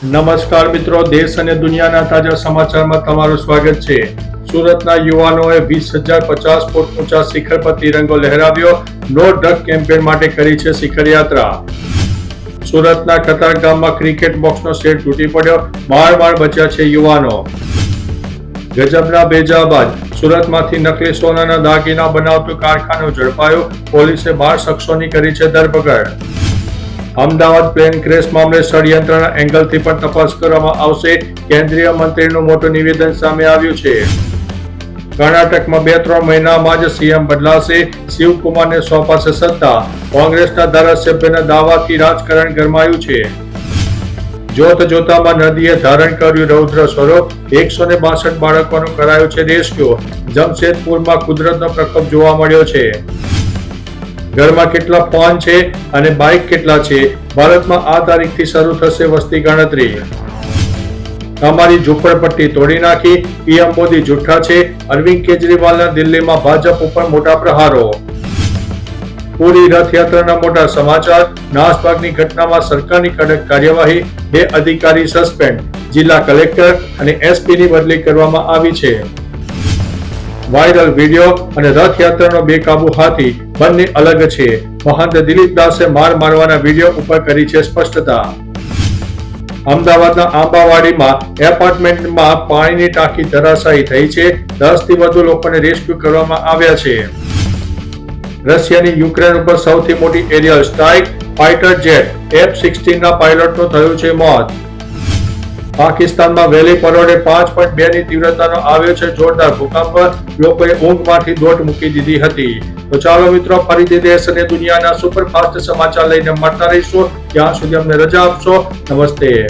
નમસ્કાર મિત્રો, દેશ અને દુનિયાના તાજા સમાચારમાં તમારું સ્વાગત છે. સુરતના યુવાનોએ વીસ હજાર પચાસ ફૂટ ઊંચા શિખર પર તિરંગો લહેરાવ્યો. નો ડ્રગ કેમ્પેન માટે કરી છે શિખર યાત્રા સુરતના કતાર ગામમાં ક્રિકેટ બોક્સનો સેટ તૂટી પડ્યો. માર માર બચ્યા છે યુવાનો. ગજબના બેજા બાદ સુરતમાંથી નકલી સોનાના દાગીના બનાવતું કારખાનું ઝડપાયું. પોલીસે બાર શખ્સોની કરી છે ધરપકડ. અમદાવાદ પ્લેન ક્રેશ મામલે ષડયંત્રના એંગલથી પણ તપાસ કરવામાં આવશે. કેન્દ્રીય મંત્રીનું મોટું નિવેદન સામે આવ્યું છે. કર્ણાટકમાં બે ત્રણ મહિનામાં જ સીએમ બદલાશે. શિવકુમારને સોંપાશે સત્તા. કોંગ્રેસના ધારાસભ્યના દાવાથી રાજકારણ ગરમાયું છે. જોત જોતામાં નદીએ ધારણ કર્યું રૌદ્ર સ્વરૂપ. એકસો ને બાસઠ બાળકોનું કરાયું છે રેસ્ક્યુ જમશેદપુરમાં કુદરતનો પ્રકોપ જોવા મળ્યો છે. ઘરમાં કેટલા ફોન છે અને બાઇક કેટલા છે, ભારતમાં આ તારીખથી શરૂ થશે વસ્તી ગણતરી. અમારી ઝૂંપડપટ્ટી તોડી નાખી, પીએમ મોદી જુઠ્ઠા છે, અરવિંદ કેજરીવાલના દિલ્હીમાં ભાજપ ઉપર મોટા પ્રહારો. પૂરી રથયાત્રાના મોટા સમાચાર, નાસભાગની ઘટનામાં સરકારની કડક કાર્યવાહી, બે અધિકારી સસ્પેન્ડ, જિલ્લા કલેક્ટર અને એસપીની બદલી કરવામાં આવી છે. વાયરલ વીડિયો અને રથયાત્રાનો બેકાબુ હાથી બંને અલગ છે. મહંત દિલીપ દાસે માર મારવાના વીડિયો ઉપર કરી છે સ્પષ્ટતા. અમદાવાદના આંબાવાડીમાં એપાર્ટમેન્ટમાં પાણીની ટાંકી ધરાશાયી થઈ છે. દસથી વધુ લોકોને રેસ્ક્યુ કરવામાં આવ્યા છે. રશિયાની યુક્રેન ઉપર સૌથી મોટી aerial strike fighter jet F sixteen ના પાયલોટનું થયું છે મોત. પાકિસ્તાનમાં વહેલી પરોડે પાંચ પોઈન્ટ બે ની તીવ્રતાનો આવ્યો છે. જોરદાર ભૂકંપ લોકોએ ઊંઘમાંથી દોટ મૂકી દીધી હતી. તો ચાલો મિત્રો, ફરીથી દેશ અને દુનિયાના સુપરફાસ્ટ સમાચાર લઈને મળતા રહીશું. ત્યાં સુધી અમને રજા આપશો. નમસ્તે.